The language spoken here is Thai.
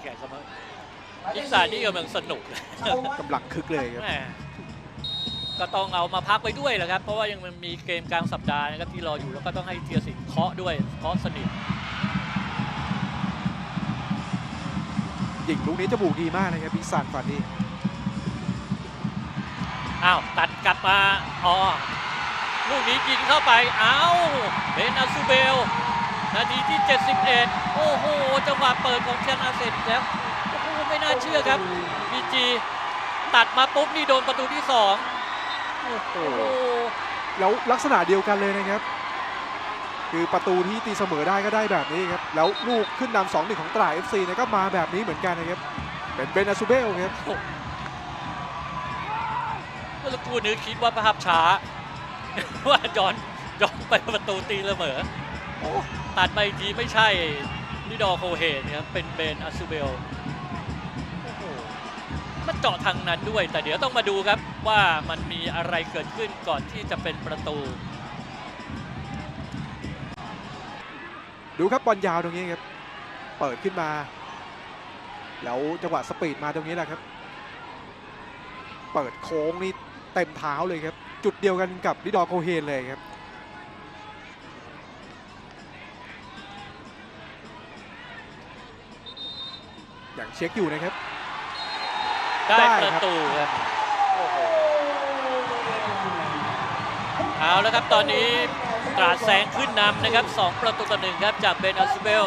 แข่งเสมออีสานนี่กำลังสนุกนะกำลังคึกเลยครับแหมก็ต้องเอามาพักไปด้วยแหละครับ เพราะว่ายังมีเกมกลางสัปดาห์นะครับที่รออยู่แล้วก็ต้องให้เทียสินเคาะด้วยเคาะสนิทยิงลูกนี้จมูกดีมากนะครับปีศาจฝันนี่อ้าวตัดกลับมาอ๋อลูกนี้ยิงเข้าไปอ้าวเบนอาซูเบล นาทีที่ 71 โอ้โห จังหวะเปิดของเชนาเซนอีกแล้ว โอ้โห ไม่น่าเชื่อครับบีจีตัดมาปุ๊บนี่โดนประตูที่ 2 โอ้โห แล้วลักษณะเดียวกันเลยนะครับ คือประตูที่ตีเสมอได้ก็ได้แบบนี้ครับ แล้วลูกขึ้นนำสองหนึ่งของตราเอฟซีเนี่ยก็มาแบบนี้เหมือนกันนะครับ เป็นเบนอาซูเบลครับเมื่อสักครู่นี้คิดว่าภาพช้า ว่าย้อนย้อนไปประตูตีเสมอ โอ้ตัดไปอีกทีไม่ใช่ลิดอโคเฮนครับเป็นเบนอาซูเบลโอ้โหมันเจาะทางนั้นด้วย แต่เดี๋ยวต้องมาดูครับว่ามันมีอะไรเกิดขึ้นก่อนที่จะเป็นประตู ดูครับบอลยาวตรงนี้ครับเปิดขึ้นมา แล้วจังหวะสปีดมาตรงนี้แหละครับ เปิดโค้งนี่เต็มเท้าเลยครับ จุดเดียวกันกับลิดอโคเฮนเลยครับ อย่างเช็คอยู่นะครับ ได้ได้ประครับตูครับโอ้โหเอาแล้วครับตอนนี้ตราดแสงขึ้นนำนะครับ 2 ประตูต่อหนึ่งครับจากเบนอาซูเบล